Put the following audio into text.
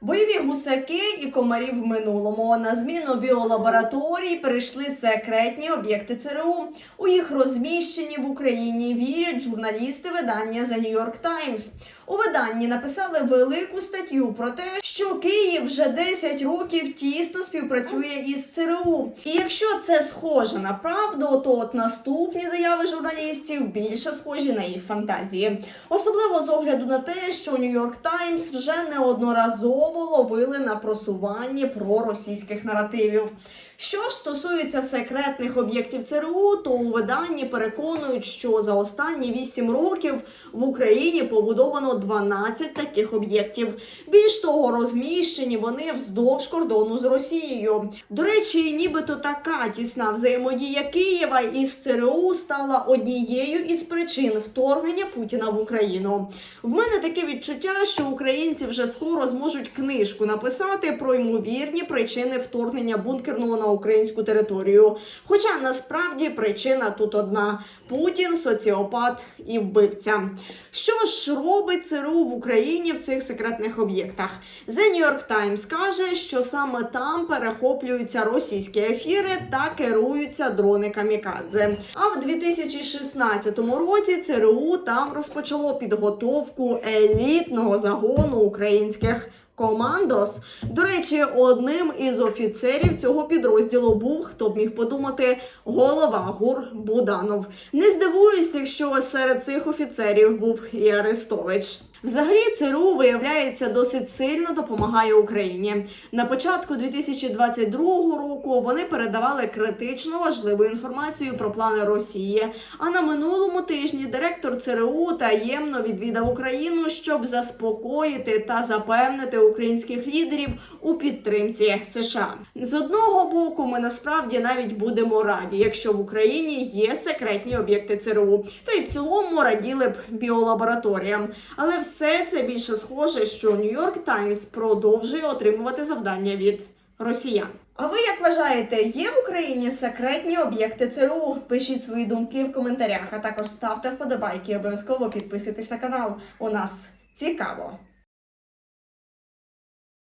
Бойові гусаки і комарі в минулому на зміну біолабораторій перейшли секретні об'єкти ЦРУ. У їх розміщенні в Україні вірять журналісти видання The New York Times. У виданні написали велику статтю про те, що Київ вже 10 років тісно співпрацює із ЦРУ. І якщо це схоже на правду, то от наступні заяви журналістів більше схожі на їх фантазії. Особливо з огляду на те, що New York Times вже неодноразово ловили на просуванні проросійських наративів. Що ж стосується секретних об'єктів ЦРУ, то у виданні переконують, що за останні 8 років в Україні побудовано 12 таких об'єктів. Більш того, розміщені вони вздовж кордону з Росією. До речі, нібито така тісна взаємодія Києва із ЦРУ стала однією із причин вторгнення Путіна в Україну. В мене таке відчуття, що українці вже скоро зможуть книжку написати про ймовірні причини вторгнення бункерного на українську територію. Хоча насправді причина тут одна: Путін соціопат і вбивця. Що ж робить ЦРУ в Україні в цих секретних об'єктах? The New York Times каже, що саме там перехоплюються російські ефіри та керуються дрони камікадзе. А в 2016 році ЦРУ там розпочало підготовку елітного загону українських. Командос. До речі, одним із офіцерів цього підрозділу був, хто б міг подумати, голова ГУР Буданов. Не здивуюся, якщо серед цих офіцерів був і Арестович. Взагалі, ЦРУ виявляється досить сильно допомагає Україні. На початку 2022 року вони передавали критично важливу інформацію про плани Росії. А на минулому тижні директор ЦРУ таємно відвідав Україну, щоб заспокоїти та запевнити українських лідерів у підтримці США. З одного боку, ми насправді навіть будемо раді, якщо в Україні є секретні об'єкти ЦРУ, та й в цілому раділи б біолабораторіям. Але все це більше схоже, що Нью-Йорк Таймс продовжує отримувати завдання від росіян. А ви як вважаєте, є в Україні секретні об'єкти ЦРУ? Пишіть свої думки в коментарях, а також ставте вподобайки. Обов'язково підписуйтесь на канал. У нас цікаво.